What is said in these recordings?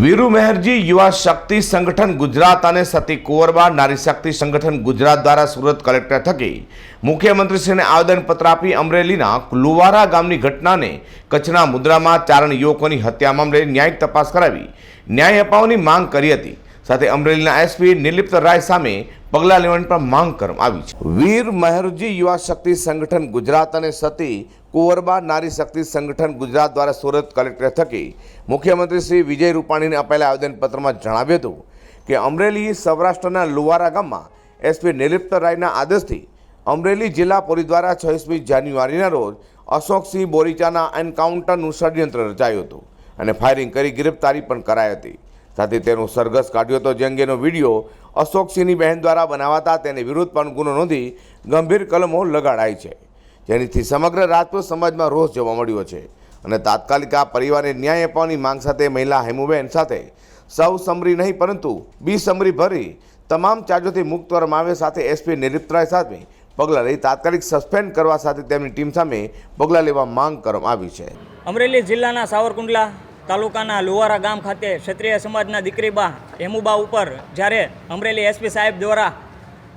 વીરુ મહેરજી યુવા શક્તિ સંગઠન ગુજરાત અને સતી કુંવરબા નારી શક્તિ સંગઠન ગુજરાત દ્વારા સુરત કલેક્ટર થકી મુખ્યમંત્રીશ્રીને આવેદનપત્ર આપી અમરેલીના લુવારા ગામની ઘટનાને કચ્છના મુદ્રામાં ચારણ યુવકોની હત્યા મામલે ન્યાયિક તપાસ કરાવી ન્યાય અપાવવાની માંગ કરી હતી. સાથે અમરેલીના એસપી નિલિપ્ત રાય સામે પગલાં લેવાની પણ માંગ કરવામાં આવી છે. વીર મહેરજી યુવા શક્તિ સંગઠન ગુજરાત અને સતી કુંવરબા નારી શક્તિ સંગઠન ગુજરાત દ્વારા સુરત કલેક્ટર થકી મુખ્યમંત્રી શ્રી વિજય રૂપાણીને અપાયેલા આવેદનપત્રમાં જણાવ્યું હતું કે અમરેલી સૌરાષ્ટ્રના લુવારા ગામમાં એસપી નિલિપ્ત રાયના આદેશથી અમરેલી જિલ્લા પોલીસ દ્વારા છવ્વીસમી જાન્યુઆરીના રોજ અશોકસિંહ બોરીચાના એન્કાઉન્ટરનું ષડયંત્ર રચાયું હતું અને ફાયરિંગ કરી ગિરફતારી પણ કરાઈ હતી. સાથે તેનો સરઘસ કાઢ્યો હતો, જે અંગેનો વીડિયો અશોકસિંહની બહેન દ્વારા બનાવાતા તેની વિરુદ્ધ પણ ગુનો નોંધી ગંભીર કલમો લગાડાઈ છે. જેનીથી સમગ્ર રાજપૂત સમાજમાં રોષ જોવા મળ્યો છે અને તાત્કાલિક આ પરિવારને ન્યાય અપાવવાની માંગ સાથે મહિલા હેમુબેન સાથે સૌ સમરી નહીં, પરંતુ બી સમરી ભરી તમામ ચાર્જોથી મુક્ત કરવામાં આવે સાથે એસપી નિલિપ્તરાય સામે પગલાં લઈ તાત્કાલિક સસ્પેન્ડ કરવા સાથે તેમની ટીમ સામે પગલાં લેવા માંગ કરવામાં આવી છે. અમરેલી જિલ્લાના સાવરકુંડલા તાલુકાના લુવારા ગામ ખાતે ક્ષત્રિય સમાજના દીકરીબા હેમુબા ઉપર જ્યારે અમરેલી એસપી સાહેબ દ્વારા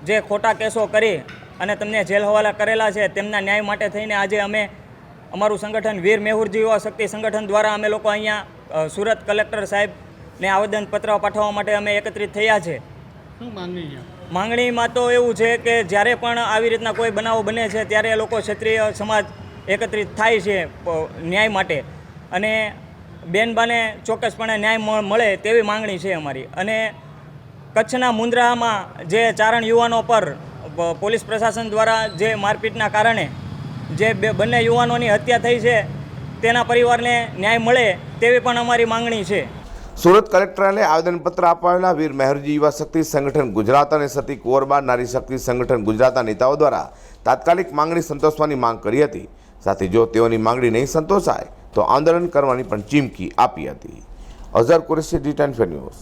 જે ખોટા કેસો કરી અને તમને જેલ હવાલા કરેલા છે તેમના ન્યાય માટે થઈને આજે અમે અમારું સંગઠન વીર મેહુરજી યુવા શક્તિ સંગઠન દ્વારા અમે લોકો અહીંયા સુરત કલેક્ટર સાહેબને આવેદનપત્ર પાઠવવા માટે અમે એકત્રિત થયા છે. માંગણીમાં તો એવું છે કે જ્યારે પણ આવી રીતના કોઈ બનાવો બને છે ત્યારે લોકો ક્ષત્રિય સમાજ એકત્રિત થાય છે ન્યાય માટે. અને બેનબાને ચોક્કસપણે ન્યાય મળે તેવી માંગણી છે અમારી. અને કચ્છના મુંદ્રામાં જે ચારણ યુવાનો પર પોલીસ પ્રશાસન દ્વારા જે મારપીટના કારણે જે બે, બંને યુવાનોની હત્યા થઈ છે, તેના પરિવારને ન્યાય મળે તેવી પણ અમારી માંગણી છે. સુરત કલેક્ટરને આવેદનપત્ર આપવાના વીર મહેરજી યુવા શક્તિ સંગઠન ગુજરાત અને સતી કુંવરબા નારી શક્તિ સંગઠન ગુજરાતના નેતાઓ દ્વારા તાત્કાલિક માંગણી સંતોષવાની માંગ કરી હતી. સાથે જો તેઓની માંગણી નહીં સંતોષાય તો આંદોલન કરવાની પણ ચીમકી આપી હતી. Azhar Qureshi detain news.